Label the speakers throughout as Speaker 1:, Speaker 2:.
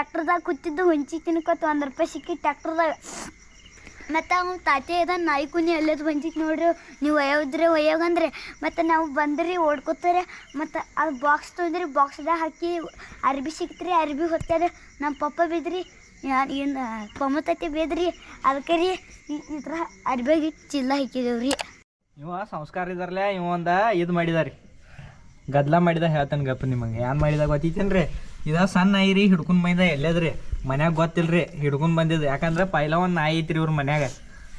Speaker 1: ಟ್ಯಾಕ್ಟರ್ದಾಗ ಕೂತಿದ್ದು, ಹುಂಚಿ ತಿನ್ಕೊತ ಒಂದು ರೂಪಾಯಿ ಸಿಕ್ಕಿ ಟ್ಯಾಕ್ಟರ್ದಾಗ ಮತ್ತು ಅವ್ನು ತಾತೆ ಇದ ನಾಯಿ ಕುನಿ ಎಲ್ಲದು ಬಂದಿತ್ತು ನೋಡ್ರಿ, ನೀವು ಒಯ್ಯೋದ್ರಿ ಒಯ್ಯೋಗಂದ್ರೆ ಮತ್ತು ನಾವು ಬಂದ್ರಿ, ಓಡ್ಕೋತಾರೆ. ಮತ್ತು ಅದು ಬಾಕ್ಸ್ ತೊಗೊಂಡ್ರಿ ಬಾಕ್ಸ್ದಾಗ ಹಾಕಿ ಅರ್ಬಿ ಸಿಕ್ತ್ರಿ ಅರ್ಬಿ ಹೊತ್ತಾರೆ ನಮ್ಮ ಪಪ್ಪ ಬಿದ್ರಿ ಏನು ಪಮ್ಮತತ್ತೆ ಬೇದ್ರಿ. ಅದಕ್ಕೆ ರೀ ಥರ ಅರ್ಬಿಯಾಗಿ ಚಿಲ್ಲ ಹಾಕಿದೇವ್ರಿ
Speaker 2: ಇವ ಸಂಸ್ಕಾರ ಇದಾರಲ್ಲ ಇವ ಒಂದು ಇದು ಮಾಡಿದಾರಿ. ಗದ್ಲ ಮಾಡಿದ ಹೇಳ್ತಾನೆ ಗಪ್ಪ ನಿಮಗೆ. ಏನು ಮಾಡಿದ ಗೊತ್ತೈತೇನ್ರಿ? ಇದ ಸಣ್ಣ ನಾಯಿ ರೀ ಹಿಡ್ಕೊಂಡ್ ಬಂದ ಎಲ್ಲದ್ರಿ? ಮನ್ಯಾಗ ಗೊತ್ತಿಲ್ರಿ ಹಿಡ್ಕೊಂಡ್ ಬಂದಿದ್ದು ಯಾಕಂದ್ರೆ ಪೈಲ ಒಂದು ನಾಯಿ ಐತ್ರಿ ಇವ್ರ ಮನ್ಯಾಗ.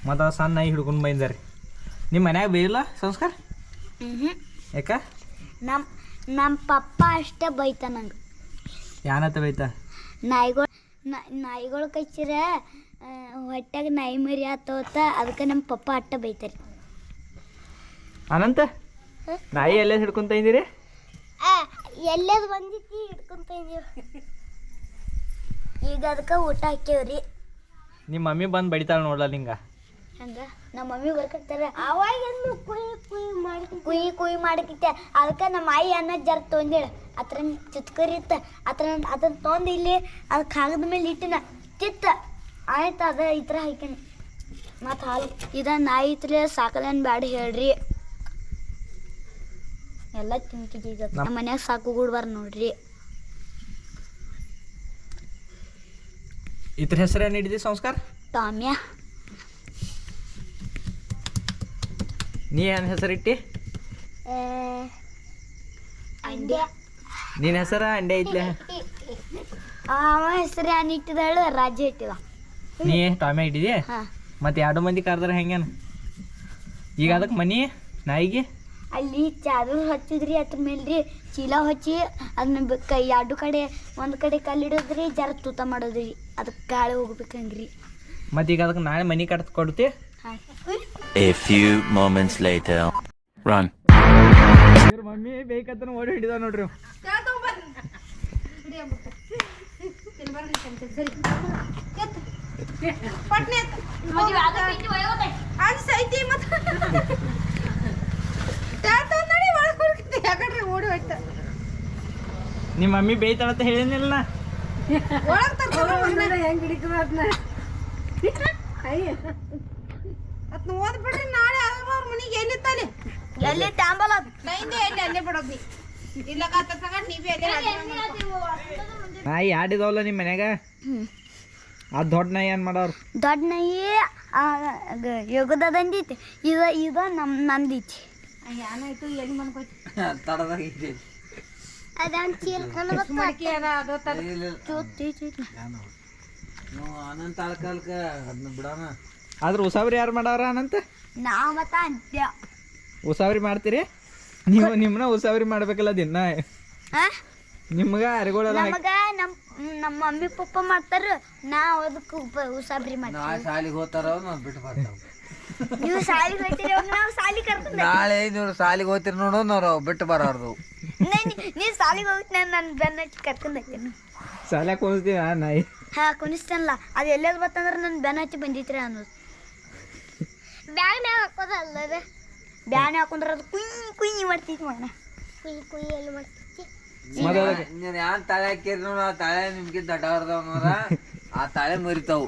Speaker 2: ಮತ್ತು ಸಣ್ಣ ನಾಯಿ ಹಿಡ್ಕೊಂಡ್ ಬಂದಾರಿ ನಿಮ್ಮ ಮನ್ಯಾಗ ಬೇಯಿಲ್ಲ ಸಂಸ್ಕಾರ? ಯಾಕ?
Speaker 1: ನಮ್ಮ ನಮ್ಮ ಪಪ್ಪ ಅಷ್ಟೇ ಬೈತ ನಂಗೆ.
Speaker 2: ಯಾನತ್ತ ಬೈತ?
Speaker 1: ನಾಯಿಗಳು ನಾಯಿಗಳು ಕಚ್ಚಿರ ಹೊಟ್ಟೆಗೆ ನಾಯಿ ಮರಿ ಆತೋತ ಅದಕ್ಕೆ ನಮ್ಮ ಪಪ್ಪ ಅಟ್ಟ ಬೈತಾರೆ.
Speaker 2: ಅನಂತ? ನಾಯಿ ಎಲ್ಲ ಹಿಡ್ಕೊಂತ ಇದ್ದೀರಿ
Speaker 1: ಎಲ್ಲದು ಬಂದಿತ್ತಿ ಹಿಡ್ಕೊಂತ ಇದೀವಿ. ಈಗ ಅದಕ್ಕೆ ಊಟ ಹಾಕ್ಯವ್ರಿ.
Speaker 2: ನಿಮ್ಮ ಮಮ್ಮಿ ಬಂದು ಬಡಿತಾಳ ನೋಡ್ಲ ನಿಂಗ
Speaker 1: ಹಂಗ ನಮ್ಮ ಮಮ್ಮಿ ಬರ್ಕತ್ತಾರ ಅವಾಗ ಕುಯ್ ಕುಯ್ ಮಾಡಿ ಕುಯ್ ಕುಯ್ ಮಾಡಕಿತ್ತೆ ಅದಕ್ಕೆ ನಮ್ಮ ಆಯಿ ಅನ್ನ ಜರ ತೊಂದೇಳ. ಅತ್ರ ಚುತ್ಕರಿತ್ತ ಅತ್ರ ಅದನ್ನ ತೊಂದು ಇಲ್ಲಿ ಅದು ಕಾಗದ ಮೇಲೆ ಇಟ್ಟಿನ. ಚಿತ್ತ. ಆಯ್ತು ಅದ ಈ ಥರ ಹಾಕಿನಿ ಮತ್ತು ಹಾಲು. ಇದ ನಾಯಿ ಇತ್ರ ಸಾಕಲೇನು ಬ್ಯಾಡ ಹೇಳ್ರಿ. ಎಲ್ಲ ತಿಂತಿದ್ದೀವಿ ನಮ್ಮ ಮನ್ಯಾಗ ಸಾಕು ಗುಡ್ಬಾರ ನೋಡ್ರಿ.
Speaker 2: ಇದ್ರ ಹೆಸರು ಏನು ಹಿಡಿದಿ ಸಂಸ್ಕಾರ?
Speaker 1: ಟಾಮ್ಯ.
Speaker 2: ನೀ ಏನು ಹೆಸರಿಟ್ಟಿ
Speaker 1: ಅಂಡ್ಯ.
Speaker 2: ನಿನ್ನ ಹೆಸರ ಅಂಡೆ ಐತ್ಲೆ
Speaker 1: ಅವ ಹೆಸರು ಏನು ಇಟ್ಟಿದಾಳು ರಾಜ್ಯ ಇಟ್ಟಿದ.
Speaker 2: ನೀ ಟಾಮೆ ಇಟ್ಟಿದಿ?
Speaker 1: ಹಾಂ.
Speaker 2: ಮತ್ತೆ ಎರಡು ಮಂದಿ ಕರೆದ್ರೆ ಹೆಂಗೇನು ಈಗ ಅದಕ್ಕೆ ಮನಿ ನಾಯಿಗೆ?
Speaker 1: ಅಲ್ಲಿ ಚಾದರ್ ಹಚ್ಚಿದ್ರಿ ಅದ್ರ ಮೇಲೆ ರೀ ಚೀಲ ಹಚ್ಚಿ ಅದನ್ನ ಕೈ ಎರಡು ಕಡೆ ಒಂದು ಕಡೆ ಕಲ್ಲಿಡೋದ್ರಿ ಜರ ತೂತ ಮಾಡೋದ್ರಿ ಅದಕ್ಕೆ ಗಾಳಿ ಹೋಗ್ಬೇಕಂಗ್ರಿ
Speaker 2: ಮತ್ತೆ ಈಗ ಅದಕ್ಕೆ ನಾಳೆ ಮನಿ ಕಟ್ಟ ಕೊಡ್ತಿ
Speaker 3: A few moments later. Run.
Speaker 2: ಇವ್ರ ಮಮ್ಮಿ ಬೇಕಂತ ಓಡಿ ಹಿಡಿದ ನೋಡ್ರಿ ಇವ್. ನಿಮ್ಮ ಮಮ್ಮಿ ಬೇಯ್ತಾಳಂತ ಹೇಳಿನಿಲ್ಲ
Speaker 4: ಬಿಡ್ರಿ ನಾಳೆ ಅವ್ರ ಮನಿಗೆ ಎಲ್ಲಿತ್ತಾನೆ
Speaker 1: ಎಲ್ಲಿ ಟ್ಯಾಂಬಲ್
Speaker 4: ನೈಂದೆ ಎಲ್ಲಿ ಅಲ್ಲೇ ಬಿಡೋದಿ ಇಲ್ಲ ತಗೊಂಡು ನೀವೇ ಅಲ್ಲೇ
Speaker 2: ನಾಯಿ ಆಡಿದವಲ್ಲ ನಿಮ್ಮ ಮನ್ಯಾಗ? ಆ ದೊಡ್ಡ ನಾಯಿ ಏನ್ ಮಾಡೋರು?
Speaker 1: ದೊಡ್ಡ ನಾಯಿ ಯೋಗದ ದಂಡಿತಿ ಇದ ಇದ ನಮ್ಮ ನಂದೈತಿ.
Speaker 4: ಏನಾಯ್ತು ಎಲ್ಲಿ ಮನ್ಕೋತಿ?
Speaker 1: ಅದಂತ ಚೀಲ
Speaker 4: ಮಡಿಕೆ ಅದ ಅದು ತಗ
Speaker 2: ಆದ್ರೆ ಉಸಾಬ್ರಿ ಯಾರು ಮಾಡವ್ರ ಅನಂತ?
Speaker 1: ನಾವು ಮತ್ತ ಅಂತ್ಯ.
Speaker 2: ಉಸಾಬ್ರಿ ಮಾಡ್ತೀರಿ? ನೀವು ನಿಮ್ಮನ್ನ ಉಸಾವ್ರಿ ಮಾಡ್ಬೇಕಲ್ಲ ದಿನ.
Speaker 1: ಆ?
Speaker 2: ನಿಮ್ಗ ಅರಿಗೋಳ ಹಾಕಿ
Speaker 1: ನಮಗ ನಮ್ಮ ನಮ್ಮ ಮಮ್ಮಿ ಪಪ್ಪ ಮಾಡ್ತಾರ ನಾವ್ ಅದಕ್ಕೆ ಉಸಾಬ್ರಿ ಮಾಡ್ತೀವಿ.
Speaker 5: ಶಾಲಿಗೆ ಹೋಗ್ತಾರ ನಾವು ಬಿಟ್ಟು ಬರ್ತಾವ
Speaker 1: ನೀವು ಶಾಲಿಗೆ ಹೋಗ್ತೀರಿ ನಾವು ಶಾಲಿ ಕರ್ಕೊಂಡ್
Speaker 5: ನಾಳೆ ನೀವು ಶಾಲಿಗೆ ಹೋಗ್ತೀರಿ ನೋಡು ನಾವು ಬಿಟ್ಟು ಬರೋರ್ದು.
Speaker 1: ನೀವು ಸಾಲಿಗೆ ಹೋಗ್ತೀನಿ ನಾನು ನನ್ನ ಬೆನ್ನ ಹಚ್ಚಿ ಕರ್ಕೊಂಡ್ ಹೋಗ್ತೀನಿ.
Speaker 2: ಸಾಲ ಕುಣಿಸ್ತೀವಿ ಆ ನಾಯಿ?
Speaker 1: ಹಾ ಕುಣಿಸ್ತೇನಲ್ಲ ಅದು ಎಲ್ಲೆಲ್ಲಿ ಬರ್ತಂದ್ರೆ ನನ್ನ ಬೆನ್ನ ಹಚ್ಚಿ ಬಂದಿತ್ರಿ ಅನ್ನೋದು. ಬ್ಯಾಗ್ನ್ಯಾಗ ಹಾಕೋದಲ್ಲ ಬ್ಯಾನ್ ಹಾಕೊಂಡ್ರೆ ಅದು ಕುಯ್ ಕುಯ್ ಮಾಡ್ತೈತಿ ಮಗನ. ಕುಯ್ ಕುಯ್ ಎಲ್ಲಿ ಮಾಡ್ತೈತಿ?
Speaker 5: ನೀನ್ ಯಾನ್ ತಾಳೆ ಹಾಕಿರಿ ನೋಡು ಆ ತಾಳೆ ನಿಮ್ಗೆ ದೊಡ್ಡವ್ರದವ ನೋಡ ಆ ತಾಳೆ ಮರಿತಾವು.